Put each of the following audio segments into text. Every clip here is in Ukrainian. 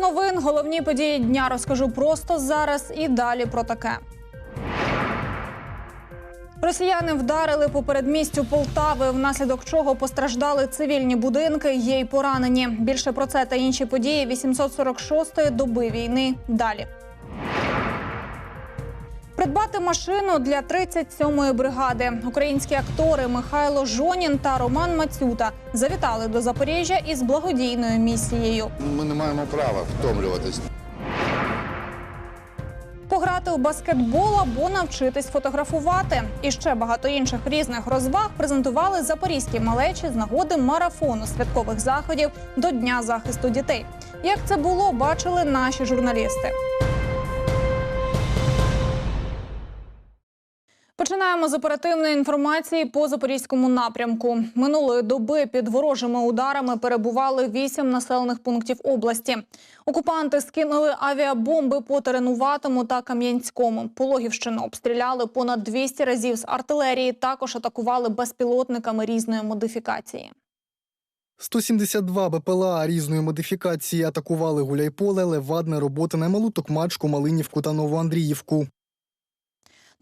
Новин, головні події дня розкажу просто зараз і далі про таке. Росіяни вдарили по передмістю Полтави, внаслідок чого постраждали цивільні будинки, є й поранені. Більше про це та інші події 846-ї доби війни. Далі. Придбати машину для 37-ї бригади. Українські актори Михайло Жонін та Роман Мацюта завітали до Запоріжжя із благодійною місією. Ми не маємо права втомлюватись. Пограти у баскетбол або навчитись фотографувати. І ще багато інших різних розваг презентували запорізькі малечі з нагоди марафону святкових заходів до Дня захисту дітей. Як це було, бачили наші журналісти. Починаємо з оперативної інформації по запорізькому напрямку. Минулої доби під ворожими ударами перебували вісім населених пунктів області. Окупанти скинули авіабомби по Теренуватому та Кам'янському. Пологівщину обстріляли понад 200 разів з артилерії. Також атакували безпілотниками різної модифікації. 172 БПЛА різної модифікації атакували Гуляйполе, Левадне, Роботине, Малу Токмачку, Малинівку та Новоандріївку.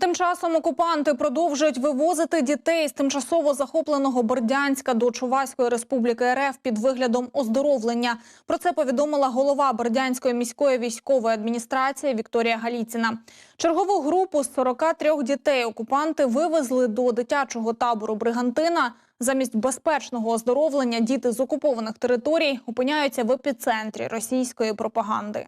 Тим часом окупанти продовжують вивозити дітей з тимчасово захопленого Бердянська до Чуваської республіки РФ під виглядом оздоровлення. Про це повідомила голова Бердянської міської військової адміністрації Вікторія Галіціна. Чергову групу з 43 дітей окупанти вивезли до дитячого табору Бригантина. Замість безпечного оздоровлення діти з окупованих територій опиняються в епіцентрі російської пропаганди.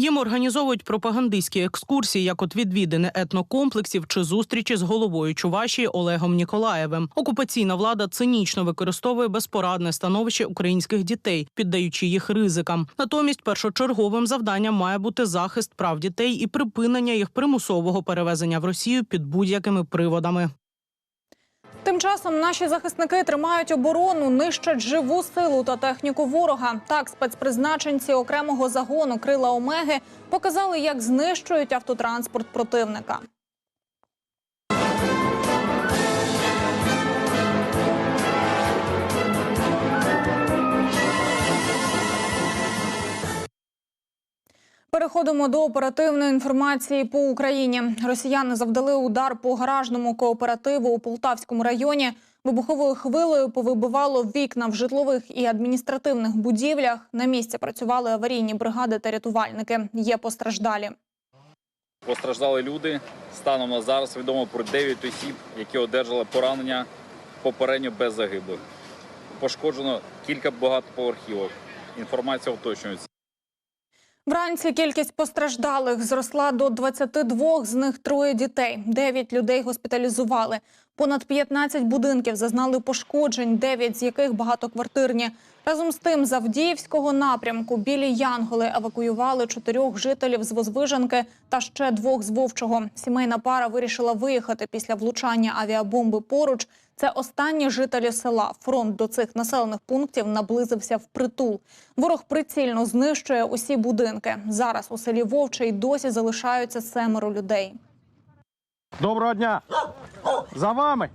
Їм організовують пропагандистські екскурсії, як от відвідини етнокомплексів чи зустрічі з головою Чувашії Олегом Ніколаєвим. Окупаційна влада цинічно використовує безпорадне становище українських дітей, піддаючи їх ризикам. Натомість першочерговим завданням має бути захист прав дітей і припинення їх примусового перевезення в Росію під будь-якими приводами. Тим часом наші захисники тримають оборону, нищать живу силу та техніку ворога. Так, спецпризначенці окремого загону крила Омеги показали, як знищують автотранспорт противника. Переходимо до оперативної інформації по Україні. Росіяни завдали удар по гаражному кооперативу у Полтавському районі. Вибуховою хвилею повибивало вікна в житлових і адміністративних будівлях. На місці працювали аварійні бригади та рятувальники. Є постраждалі. Постраждали люди. Станом на зараз відомо про 9 осіб, які одержали поранення попередньо без загиблих. Пошкоджено кілька багатоповерхівок. Інформація уточнюється. Вранці кількість постраждалих зросла до 22, з них троє дітей. Дев'ять людей госпіталізували. Понад 15 будинків зазнали пошкоджень, 9 з яких багатоквартирні. Разом з тим, з Авдіївського напрямку білі Янголи евакуювали чотирьох жителів з Возвиженки та ще двох з Вовчого. Сімейна пара вирішила виїхати після влучання авіабомби поруч. Це останні жителі села. Фронт до цих населених пунктів наблизився впритул. Ворог прицільно знищує усі будинки. Зараз у селі Вовче й досі залишаються семеро людей. Доброго дня! За вами!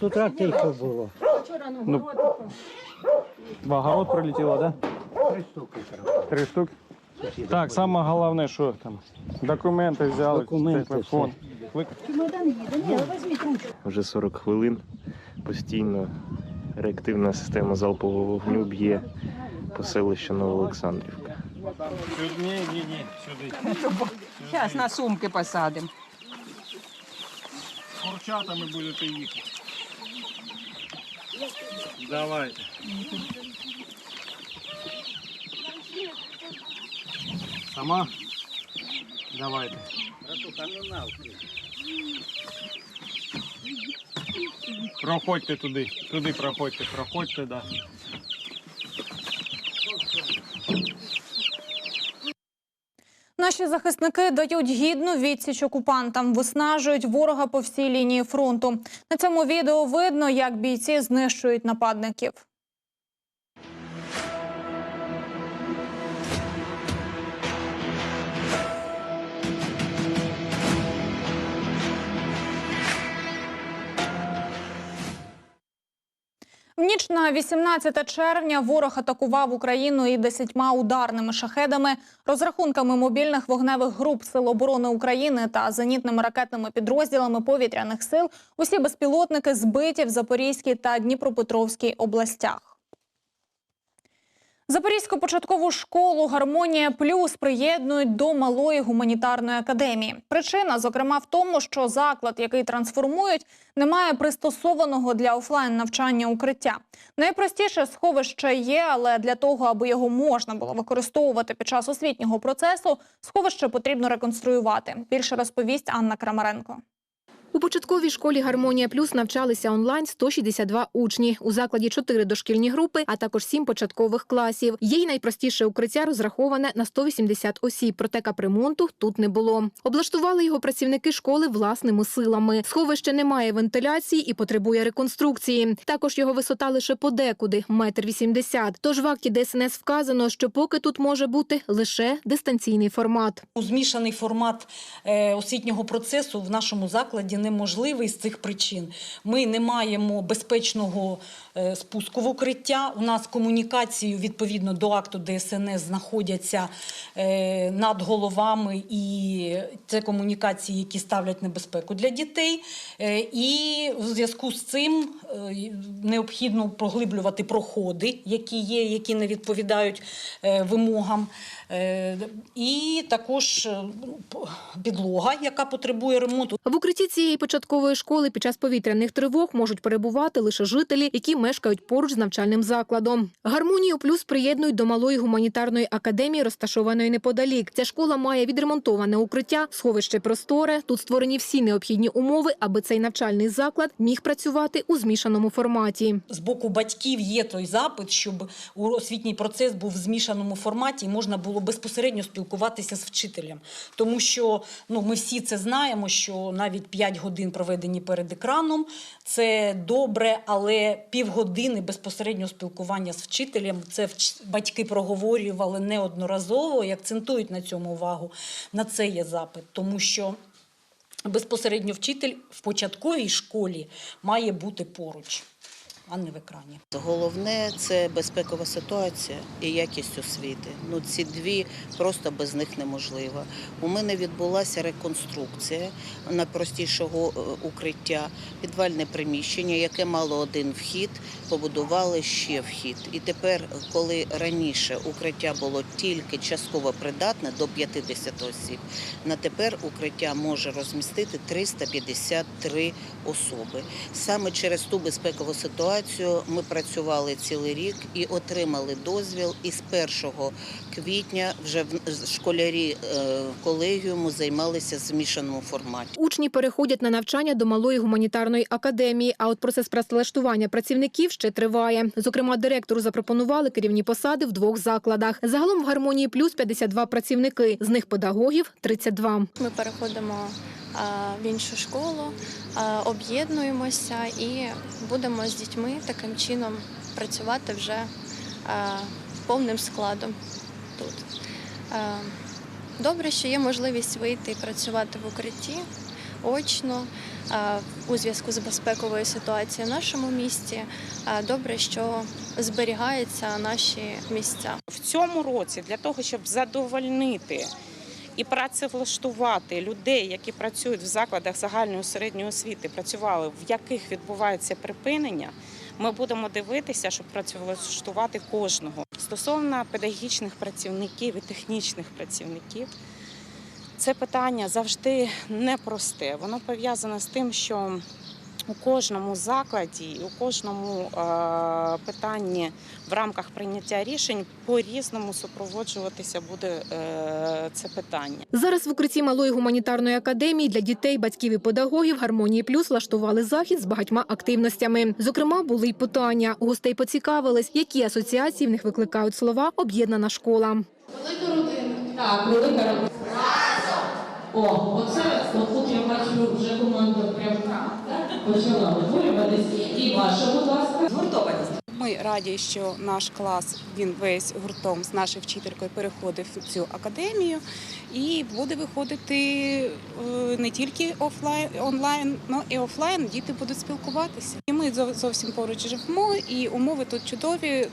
З утра тихо було. В огород прилетіло, да? Три штуки. Три штуки. Так, саме головне, що там? Документи взяли, Документи, телефон. Ви- Вже 40 хвилин постійно реактивна система залпового вогню б'є по селищу Новоолександрівка. Ні, ні, ні, сюди. Зараз на сумки посадимо. Курчатами будете їхати. Давайте. Сама? Давайте. Проходьте туди, туди проходьте, проходьте, да. Наші захисники дають гідну відсіч окупантам, виснажують ворога по всій лінії фронту. На цьому відео видно, як бійці знищують нападників. Ніч на 18 червня ворог атакував Україну і десятьма ударними шахедами, розрахунками мобільних вогневих груп Сил оборони України та зенітними ракетними підрозділами повітряних сил. Усі безпілотники збиті в Запорізькій та Дніпропетровській областях. Запорізьку початкову школу Гармонія Плюс приєднують до малої гуманітарної академії. Причина, зокрема, в тому, що заклад, який трансформують, не має пристосованого для офлайн навчання укриття. Найпростіше сховище є, але для того, аби його можна було використовувати під час освітнього процесу, сховище потрібно реконструювати. Більше розповість Анна Крамаренко. У початковій школі Гармонія Плюс навчалися онлайн 162 учні. У закладі 4 дошкільні групи, а також 7 початкових класів. Є й найпростіше укриття розраховане на 180 осіб, проте капремонту тут не було. Облаштували його працівники школи власними силами. Сховище не має вентиляції і потребує реконструкції. Також його висота лише подекуди метр вісімдесят. Тож в акті ДСНС вказано, що поки тут може бути лише дистанційний формат. Змішаний формат е, освітнього процесу в нашому закладі неможливий з цих причин. Ми не маємо безпечного спуску в укриття. У нас комунікації відповідно до акту ДСНС знаходяться е, над головами, і це комунікації, які ставлять небезпеку для дітей. Е, І в зв'язку з цим е, необхідно поглиблювати проходи, які є, які не відповідають е, вимогам. Е, І також е, підлога, яка потребує ремонту. В укритті цієї початкової школи під час повітряних тривог можуть перебувати лише жителі, які мешкають поруч з навчальним закладом. Гармонію плюс приєднують до малої гуманітарної академії, розташованої неподалік. Ця школа має відремонтоване укриття, сховище просторе. Тут створені всі необхідні умови, аби цей навчальний заклад міг працювати у змішаному форматі. З боку батьків є той запит, щоб освітній процес був в змішаному форматі і можна було безпосередньо спілкуватися з вчителем. Тому що ну, ми всі це знаємо, що навіть 5 годин проведені перед екраном це добре, але півгодини безпосереднього спілкування з вчителем це батьки проговорювали неодноразово і акцентують на цьому увагу. На це є запит, тому що. Безпосередньо вчитель в початковій школі має бути поруч, а не в екрані. Головне це безпекова ситуація і якість освіти. Ну ці дві просто без них неможливо. У мене відбулася реконструкція найпростішого е, укриття, підвальне приміщення, яке мало один вхід, побудували ще вхід. І тепер, коли раніше укриття було тільки частково придатне до 50 осіб, на тепер укриття може розмістити 353 особи. Саме через ту безпекову ситуацію ми працювали цілий рік і отримали дозвіл. І з 1 квітня вже в- школярі е, колегіуму займалися в змішаному форматі. Учні переходять на навчання до малої гуманітарної академії. А от процес працевлаштування працівників ще триває. Зокрема, директору запропонували керівні посади в двох закладах. Загалом в гармонії плюс 52 працівники. З них педагогів 32. Ми переходимо в іншу школу, об'єднуємося і будемо з дітьми таким чином працювати вже повним складом тут. Добре, що є можливість вийти і працювати в укритті очно у зв'язку з безпековою ситуацією в нашому місті. Добре, що зберігаються наші місця. В цьому році для того, щоб задовольнити і працевлаштувати людей, які працюють в закладах загальної середньої освіти, працювали, в яких відбувається припинення, ми будемо дивитися, щоб працевлаштувати кожного. Стосовно педагогічних працівників і технічних працівників, це питання завжди непросте. Воно пов'язане з тим, що у кожному закладі, у кожному е, питанні в рамках прийняття рішень по-різному супроводжуватися буде е, це питання. Зараз в укритті малої гуманітарної академії для дітей, батьків і педагогів гармонії плюс влаштували захід з багатьма активностями. Зокрема, були й питання. У гостей поцікавились, які асоціації в них викликають слова об'єднана школа. Так, велика родина. О, оце отут я бачу вже команда прям почала виборюватись. І ваша, будь ласка. Згуртованість. Ми раді, що наш клас він весь гуртом з нашою вчителькою переходив в цю академію і буде виходити е, не тільки офлайн, онлайн, але і офлайн. Діти будуть спілкуватися. І ми зо- зовсім поруч живемо, і умови тут чудові, е,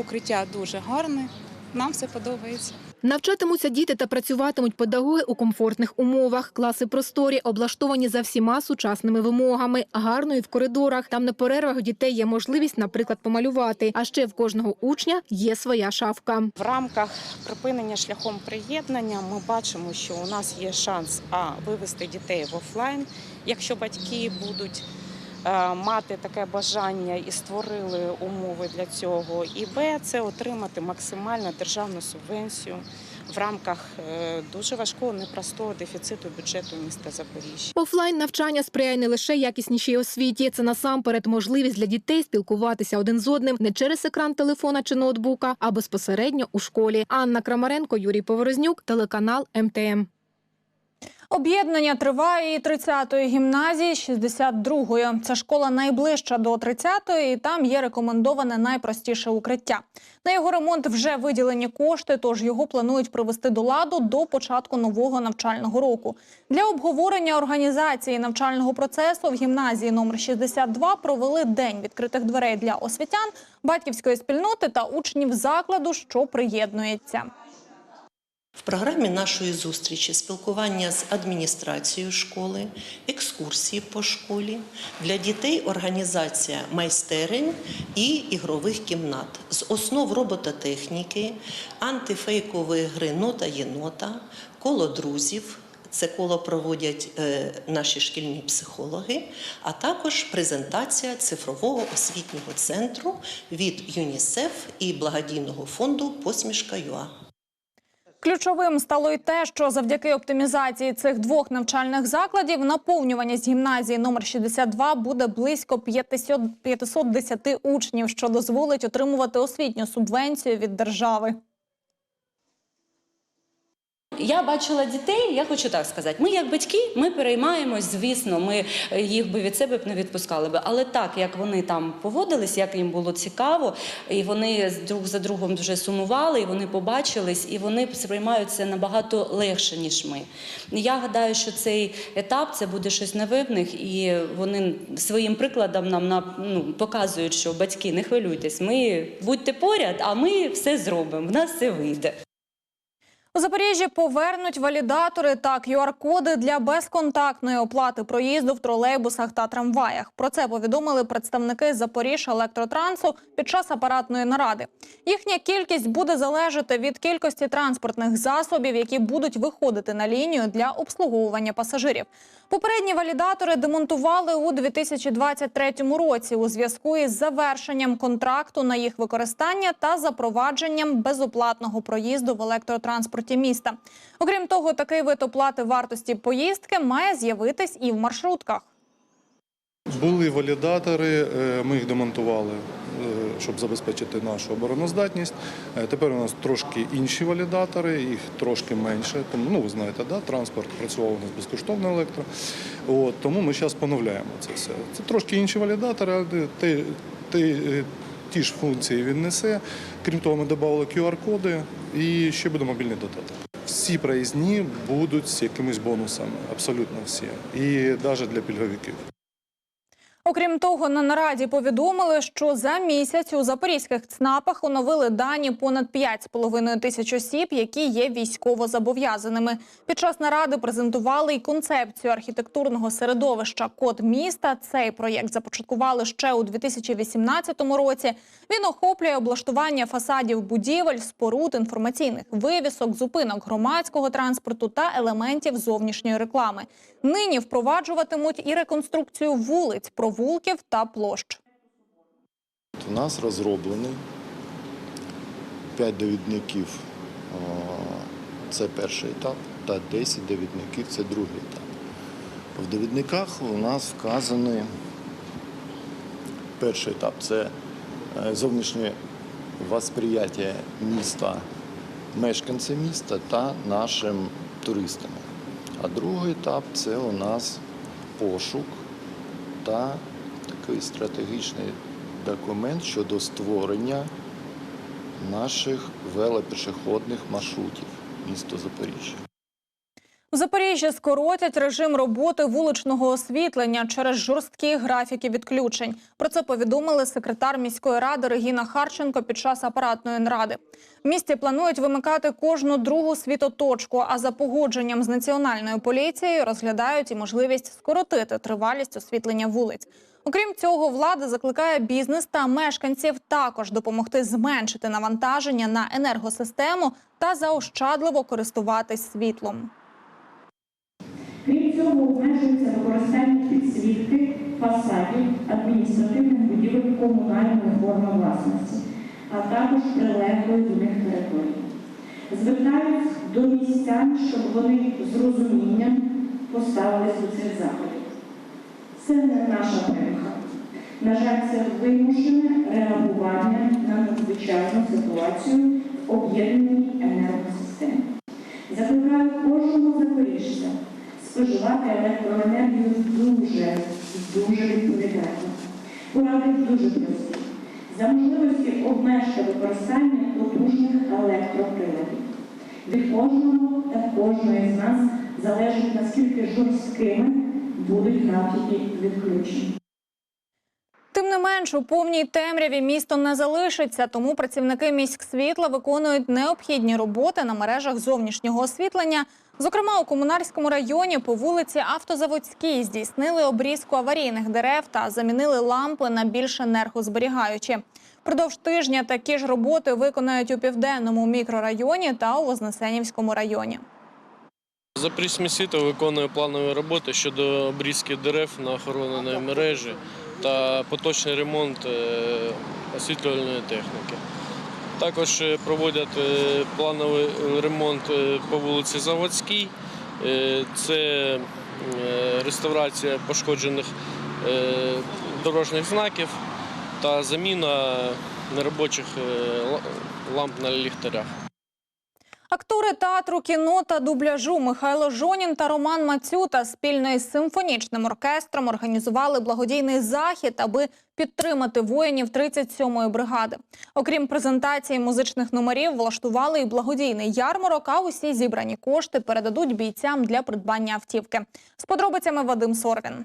укриття дуже гарне. Нам все подобається. Навчатимуться діти та працюватимуть педагоги у комфортних умовах. Класи просторі облаштовані за всіма сучасними вимогами. Гарно і в коридорах. Там на перервах дітей є можливість, наприклад, помалювати. А ще в кожного учня є своя шафка. В рамках припинення шляхом приєднання ми бачимо, що у нас є шанс а вивести дітей в офлайн, якщо батьки будуть мати таке бажання і створили умови для цього. І Б це отримати максимальну державну субвенцію в рамках е, дуже важкого непростого дефіциту бюджету міста Запоріжжя. Офлайн навчання сприяє не лише якіснішій освіті. Це насамперед можливість для дітей спілкуватися один з одним не через екран телефона чи ноутбука, а безпосередньо у школі. Анна Крамаренко, Юрій Поворознюк, телеканал МТМ. Об'єднання триває і 30-ї гімназії 62-ї. Це школа найближча до 30-ї, і там є рекомендоване найпростіше укриття. На його ремонт вже виділені кошти, тож його планують привести до ладу до початку нового навчального року. Для обговорення організації навчального процесу в гімназії номер 62 провели день відкритих дверей для освітян, батьківської спільноти та учнів закладу, що приєднується. В програмі нашої зустрічі спілкування з адміністрацією школи, екскурсії по школі, для дітей організація майстерень і ігрових кімнат з основ робототехніки, антифейкової гри нота єнота, коло друзів. Це коло проводять е, наші шкільні психологи, а також презентація цифрового освітнього центру від ЮНІСЕФ і благодійного фонду Посмішка ЮА. Ключовим стало й те, що завдяки оптимізації цих двох навчальних закладів наповнюваність гімназії номер 62 буде близько 500 510 учнів, що дозволить отримувати освітню субвенцію від держави. Я бачила дітей, я хочу так сказати. Ми, як батьки, ми переймаємось, звісно, ми е, їх би від себе б не відпускали би. Але так, як вони там поводились, як їм було цікаво, і вони друг за другом дуже сумували, і вони побачились, і вони сприймають це набагато легше, ніж ми. Я гадаю, що цей етап це буде щось нове в них, і вони своїм прикладом нам на- ну, показують, що батьки, не хвилюйтесь, ми будьте поряд, а ми все зробимо. В нас все вийде. У Запоріжжі повернуть валідатори та QR-коди для безконтактної оплати проїзду в тролейбусах та трамваях. Про це повідомили представники Запоріж електротрансу під час апаратної наради. Їхня кількість буде залежати від кількості транспортних засобів, які будуть виходити на лінію для обслуговування пасажирів. Попередні валідатори демонтували у 2023 році у зв'язку із завершенням контракту на їх використання та запровадженням безоплатного проїзду в електротранспорті міста. Окрім того, такий вид оплати вартості поїздки має з'явитись і в маршрутках. Були валідатори, е, ми їх демонтували, е, щоб забезпечити нашу обороноздатність. Е, Тепер у нас трошки інші валідатори, їх трошки менше. Тому, ну, ви знаєте, да, транспорт працював у нас безкоштовно електро. От, тому ми зараз поновляємо це все. Це трошки інші валідатори, але ті ж функції він несе. Крім того, ми додали QR-коди і ще буде мобільний додаток. Всі проїзні будуть з якимись бонусами, абсолютно всі. І навіть для пільговиків. Окрім того, на нараді повідомили, що за місяць у запорізьких ЦНАПах оновили дані понад 5,5 тисяч осіб, які є військово зобов'язаними. Під час наради презентували й концепцію архітектурного середовища Код міста. Цей проєкт започаткували ще у 2018 році. Він охоплює облаштування фасадів будівель, споруд, інформаційних вивісок, зупинок громадського транспорту та елементів зовнішньої реклами. Нині впроваджуватимуть і реконструкцію вулиць, провулків та площ. У нас розроблений 5 довідників. Це перший етап, та 10 довідників це другий етап. В довідниках у нас вказаний перший етап це е, зовнішнє восприяття міста, мешканців міста та нашим туристам. А другий етап це у нас пошук та такий стратегічний документ щодо створення наших велопішохідних маршрутів міста Запоріжжя. У Запоріжжі скоротять режим роботи вуличного освітлення через жорсткі графіки відключень. Про це повідомили секретар міської ради Регіна Харченко під час апаратної наради. В місті планують вимикати кожну другу світоточку, а за погодженням з національною поліцією розглядають і можливість скоротити тривалість освітлення вулиць. Окрім цього, влада закликає бізнес та мешканців також допомогти зменшити навантаження на енергосистему та заощадливо користуватись світлом. Крім цього, обмежується використання підсвітки фасадів адміністративних будівель комунальної форми власності, а також прилеглої до них території. Звертаюсь до містян, щоб вони з розумінням поставились до цих заходів. Це не наша примха. На жаль, це вимушене реагування на надзвичайну ситуацію в об'єднаній енергосистемі. Закликаю кожного запоріжця споживати електроенергію дуже, дуже відповідально. Поради дуже прості. За можливості обмежте використання потужних електроприладів. Від кожного та кожної з нас залежить, наскільки жорсткими будуть графіки відключень. Тим не менш, у повній темряві місто не залишиться, тому працівники міськсвітла виконують необхідні роботи на мережах зовнішнього освітлення. Зокрема, у комунарському районі по вулиці Автозаводській здійснили обрізку аварійних дерев та замінили лампи на більш енергозберігаючі. Продовж тижня такі ж роботи виконають у південному мікрорайоні та у Вознесенівському районі. Запорізьке світло виконує планові роботи щодо обрізки дерев на охороненої мережі та поточний ремонт е, освітлювальної техніки. Також е, проводять е, плановий ремонт е, по вулиці Заводській. Це реставрація пошкоджених дорожніх знаків та заміна неробочих ламп на ліхтарях. Актори театру, кіно та дубляжу Михайло Жонін та Роман Мацюта спільно із симфонічним оркестром організували благодійний захід, аби підтримати воїнів 37-ї бригади. Окрім презентації музичних номерів, влаштували і благодійний ярмарок. А усі зібрані кошти передадуть бійцям для придбання автівки. З подробицями Вадим Сорвін.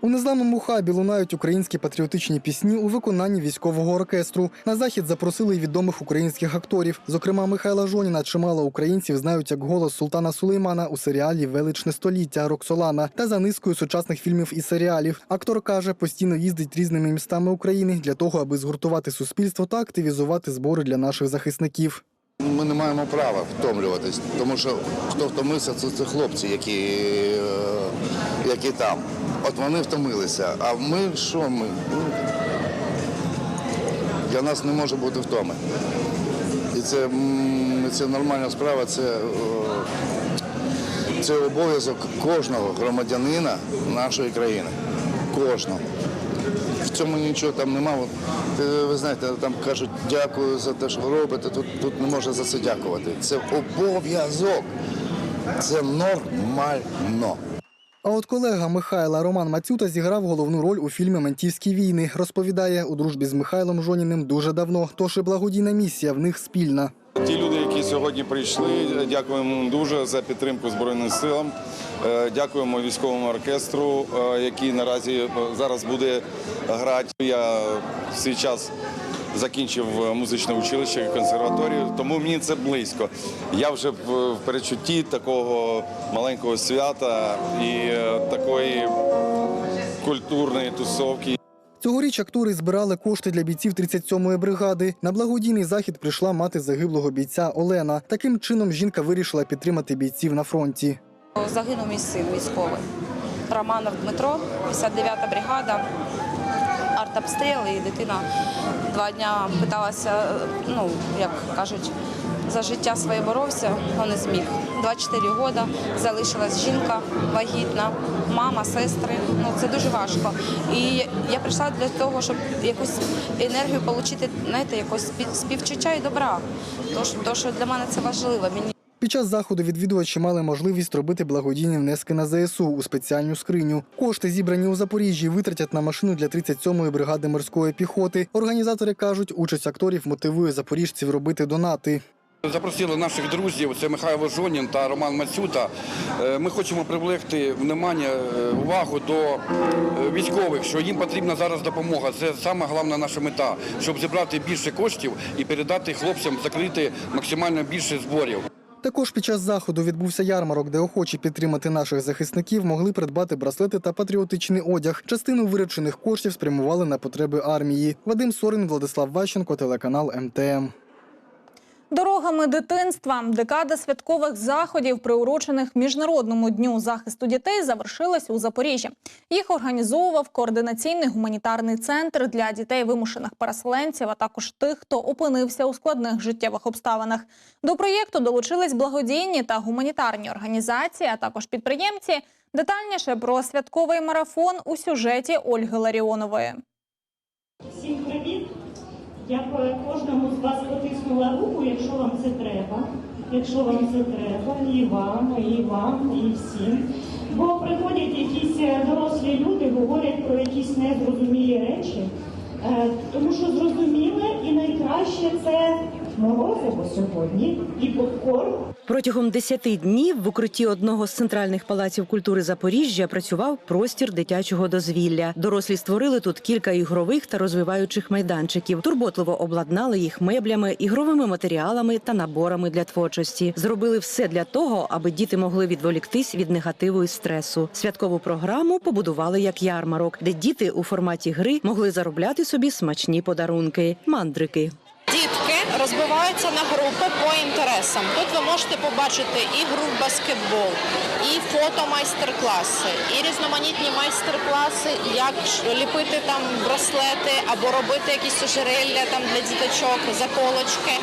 У незламному хабі лунають українські патріотичні пісні у виконанні військового оркестру. На захід запросили й відомих українських акторів. Зокрема, Михайла Жоніна чимало українців знають як голос Султана Сулеймана у серіалі Величне століття Роксолана та за низкою сучасних фільмів і серіалів. Актор каже, постійно їздить різними містами України для того, аби згуртувати суспільство та активізувати збори для наших захисників. Ми не маємо права втомлюватись, тому що хто втомився, це, це хлопці, які, е, які там. От вони втомилися. А ми що ми? Ну, для нас не може бути втоми. І це, це нормальна справа, це, е, це обов'язок кожного громадянина нашої країни. Кожного. В цьому нічого там нема. Е, Ви знаєте, там кажуть, дякую за те, що робите. Тут, тут не можна за це дякувати. Це обов'язок. Це нормально. А от колега Михайла Роман Мацюта зіграв головну роль у фільмі Ментівські війни. Розповідає, у дружбі з Михайлом Жоніним дуже давно, тож і благодійна місія в них спільна. Ті люди, які сьогодні прийшли, дякуємо дуже за підтримку Збройним силам. Е, Дякуємо військовому оркестру, е, який наразі е, зараз буде грати. Я свій час закінчив музичне училище, консерваторію, тому мені це близько. Я вже в в перечутті такого маленького свята і е, такої культурної тусовки. Цьогоріч актори збирали кошти для бійців 37-ї бригади. На благодійний захід прийшла мати загиблого бійця Олена. Таким чином жінка вирішила підтримати бійців на фронті. Загинув мій син військовий. Романов Дмитро, 59-та бригада, артобстріл, і дитина два дня питалася, ну, як кажуть, за життя своє боровся, але не зміг. 24 роки залишилась жінка вагітна, мама, сестри. Ну це дуже важко. І я прийшла для того, щоб якусь енергію отримати, знаєте, якось співчуття і добра. Тож, то, що для мене це важливо. Під час заходу відвідувачі мали можливість робити благодійні внески на ЗСУ у спеціальну скриню. Кошти, зібрані у Запоріжжі, витратять на машину для 37-ї бригади морської піхоти. Організатори кажуть, участь акторів мотивує запоріжців робити донати. Запросили наших друзів, це Михайло Жонін та Роман Мацюта. Е, Ми хочемо привлекти внимання, е, увагу до е, військових, що їм потрібна зараз допомога. Це саме головна наша мета, щоб зібрати більше коштів і передати хлопцям закрити максимально більше зборів. Також під час заходу відбувся ярмарок, де охочі підтримати наших захисників могли придбати браслети та патріотичний одяг. Частину виручених коштів спрямували на потреби армії. Вадим Сорин, Владислав Ващенко, телеканал МТМ. Дорогами дитинства декада святкових заходів, приурочених Міжнародному дню захисту дітей, завершилась у Запоріжжі. Їх організовував координаційний гуманітарний центр для дітей вимушених переселенців, а також тих, хто опинився у складних життєвих обставинах. До проєкту долучились благодійні та гуманітарні організації, а також підприємці. Детальніше про святковий марафон у сюжеті Ольги Ларіонової. Всім привіт! Я б кожному з вас потиснула руку, якщо вам це треба. Якщо вам це треба, і вам, і вам, і всім. Бо приходять якісь е, дорослі люди, говорять про якісь незрозумілі речі, Е, тому що зрозуміле і найкраще це морозиво сьогодні і попкорн. Протягом 10 днів в укритті одного з центральних палаців культури Запоріжжя працював простір дитячого дозвілля. Дорослі створили тут кілька ігрових та розвиваючих майданчиків. Турботливо обладнали їх меблями, ігровими матеріалами та наборами для творчості. Зробили все для того, аби діти могли відволіктись від негативу і стресу. Святкову програму побудували як ярмарок, де діти у форматі гри могли заробляти собі смачні подарунки мандрики. Дітки розбиваються на групи по інтересам. Тут ви можете побачити і гру баскетбол, і фото-майстер-класи, і різноманітні майстер-класи, як ліпити там браслети або робити якісь ожерелля там для діточок, заколочки.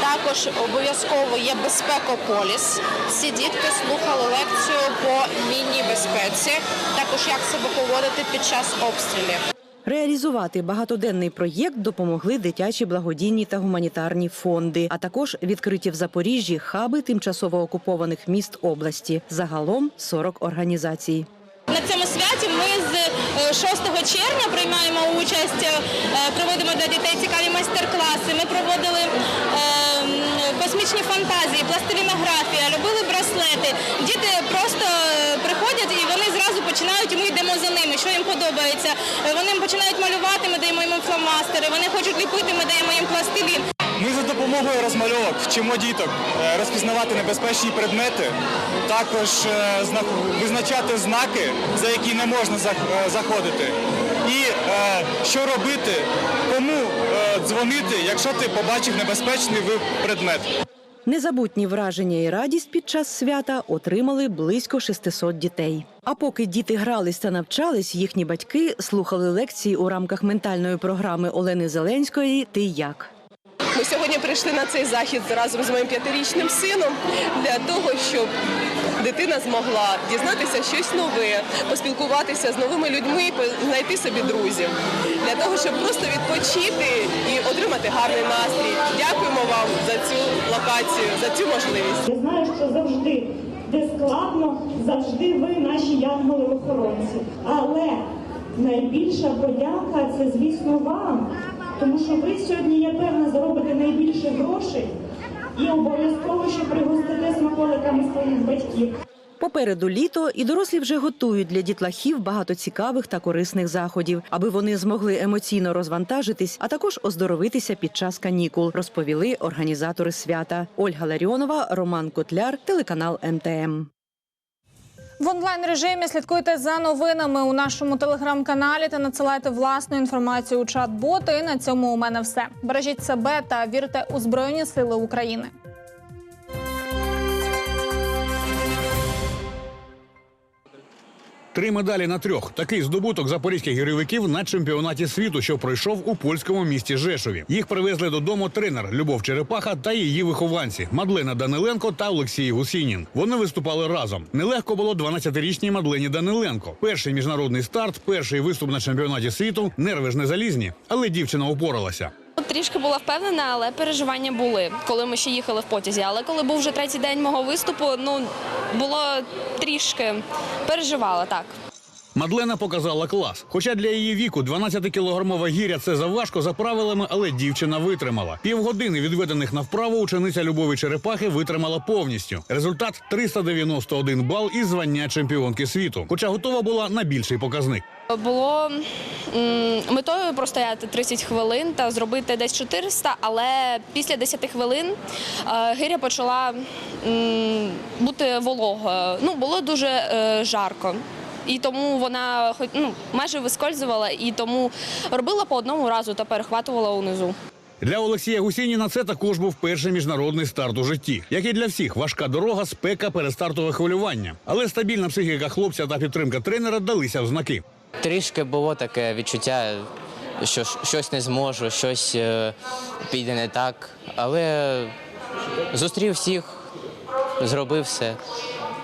Також обов'язково є безпекополіс. Всі дітки слухали лекцію по мінній безпеці, також як себе поводити під час обстрілів. Реалізувати багатоденний проєкт допомогли дитячі благодійні та гуманітарні фонди, а також відкриті в Запоріжжі хаби тимчасово окупованих міст області. Загалом 40 організацій. На цьому святі ми з е, 6 червня приймаємо участь, е, проводимо для дітей цікаві майстер-класи. Ми проводили космічні фантазії, пластилінографія, робили браслети. Діти просто е, приходять і вони зразу починають, ми йдемо за ними, що їм подобається. Е, Вони починають малювати, ми даємо їм фломастери. Вони хочуть ліпити, ми даємо їм пластилін. Ми за допомогою розмальовок вчимо діток е, розпізнавати небезпечні предмети, також визначати знаки, за які не можна заходити, і е, що робити, кому е, дзвонити, якщо ти побачив небезпечний предмет. Незабутні враження і радість під час свята отримали близько 600 дітей. А поки діти грались та навчались, їхні батьки слухали лекції у рамках ментальної програми Олени Зеленської Ти як. Ми сьогодні прийшли на цей захід разом з моїм п'ятирічним сином для того, щоб дитина змогла дізнатися щось нове, поспілкуватися з новими людьми, знайти собі друзів, для того, щоб просто відпочити і отримати гарний настрій. Дякуємо вам за цю локацію, за цю можливість. Я знаю, що завжди, де складно, завжди ви наші янголи-охоронці. Але найбільша подяка це, звісно, вам. Тому що ви сьогодні, я певна, заробите найбільше грошей і обов'язково ще пригостити смаколиками своїх батьків. Попереду літо, і дорослі вже готують для дітлахів багато цікавих та корисних заходів, аби вони змогли емоційно розвантажитись, а також оздоровитися під час канікул, розповіли організатори свята. Ольга Ларіонова, Роман Котляр, телеканал МТМ. В онлайн режимі слідкуйте за новинами у нашому телеграм-каналі та надсилайте власну інформацію у чат-боти. На цьому у мене все. Бережіть себе та вірте у Збройні Сили України. Три медалі на трьох. Такий здобуток запорізьких гірьовиків на чемпіонаті світу, що пройшов у польському місті Жешові. Їх привезли додому тренер Любов Черепаха та її вихованці Мадлена Даниленко та Олексій Гусінін. Вони виступали разом. Нелегко було 12-річній Мадлені Даниленко. Перший міжнародний старт, перший виступ на чемпіонаті світу. Нерви ж не залізні, але дівчина упоралася. Трішки була впевнена, але переживання були, коли ми ще їхали в потязі. Але коли був вже третій день мого виступу, ну було трішки переживала так. Мадлена показала клас. Хоча для її віку 12-кілограмова гіря це заважко за правилами, але дівчина витримала. Півгодини відведених на вправу учениця Любові Черепахи витримала повністю. Результат 391 бал і звання чемпіонки світу. Хоча готова була на більший показник. Було метою простояти 30 хвилин та зробити десь 400, але після 10 хвилин е, гиря почала бути вологою. Ну, було дуже е, жарко. І тому вона ну, майже вискользувала, і тому робила по одному разу та перехватувала унизу. Для Олексія Гусініна це також був перший міжнародний старт у житті. Як і для всіх, важка дорога, спека, перестартове хвилювання. Але стабільна психіка хлопця та підтримка тренера далися в знаки. Трішки було таке відчуття, що щось не зможу, щось е, піде не так. Але зустрів всіх, зробив все,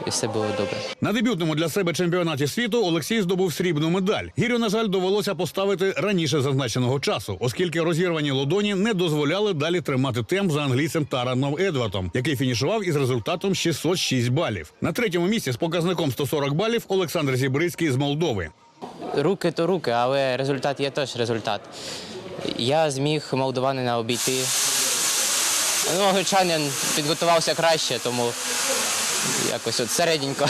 і все було добре. На дебютному для себе чемпіонаті світу Олексій здобув срібну медаль. Гірю, на жаль, довелося поставити раніше зазначеного часу, оскільки розірвані лодоні не дозволяли далі тримати темп за англійцем Тараном Едвардом, який фінішував із результатом 606 балів. На третьому місці з показником 140 балів Олександр Зібрицький з Молдови. Руки то руки, але результат є теж результат. Я зміг молдованина обійти. Ну, англічанин підготувався краще, тому якось от середненько.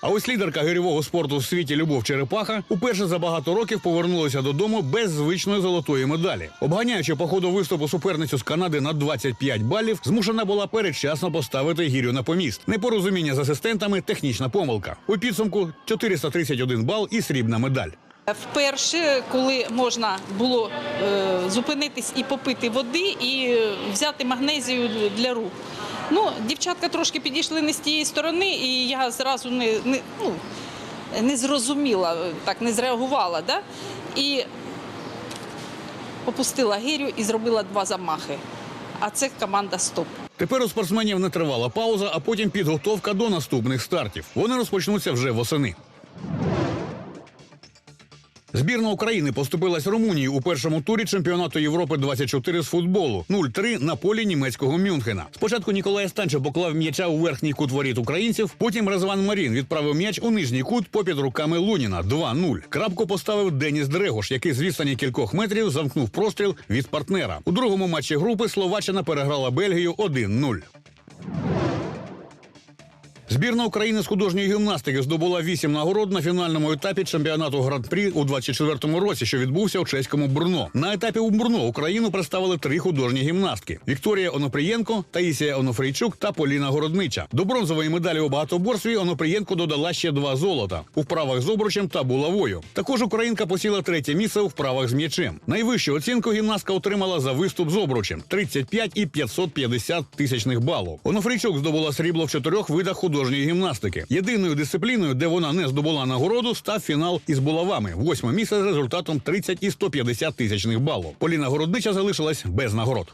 А ось лідерка гирьового спорту в світі Любов Черепаха уперше за багато років повернулася додому без звичної золотої медалі. Обганяючи по ходу виступу суперницю з Канади на 25 балів, змушена була передчасно поставити гірю на поміст. Непорозуміння з асистентами, технічна помилка. У підсумку 431 бал і срібна медаль. Вперше, коли можна було е, зупинитись і попити води, і е, взяти магнезію для рук. Ну, дівчатка трошки підійшли не з тієї сторони, і я зразу не, не, ну, не зрозуміла, так не зреагувала. Да? І опустила гирю і зробила два замахи. А це команда стоп. Тепер у спортсменів не тривала пауза, а потім підготовка до наступних стартів. Вони розпочнуться вже восени. Збірна України поступилась Румунії у першому турі чемпіонату Європи 24 з футболу 0-3 на полі німецького Мюнхена. Спочатку Ніколай Станче поклав м'яча у верхній кут воріт українців. Потім Резван Марін відправив м'яч у нижній кут попід руками Луніна 2-0. Крапку поставив Деніс Дрегош, який з відстані кількох метрів замкнув простріл від партнера. У другому матчі групи Словаччина переграла Бельгію 1-0. Збірна України з художньої гімнастики здобула вісім нагород на фінальному етапі чемпіонату Гран-прі у 24-му році, що відбувся у чеському Брно. На етапі у Брно Україну представили три художні гімнастки: Вікторія Онопрієнко, Таїсія Онофрійчук та Поліна Городнича. До бронзової медалі у багатоборстві Онопрієнко додала ще два золота у вправах з обручем та булавою. Також українка посіла третє місце у вправах з м'ячем. Найвищу оцінку гімнастка отримала за виступ з обручем 35 і 550 тисячних балів. Онофрійчук здобула срібло в чотирьох видах художньої гімнастики. Єдиною дисципліною, де вона не здобула нагороду, став фінал із булавами. Восьме місце з результатом 30 і 150 тисячних балів. Поліна Городнича залишилась без нагород.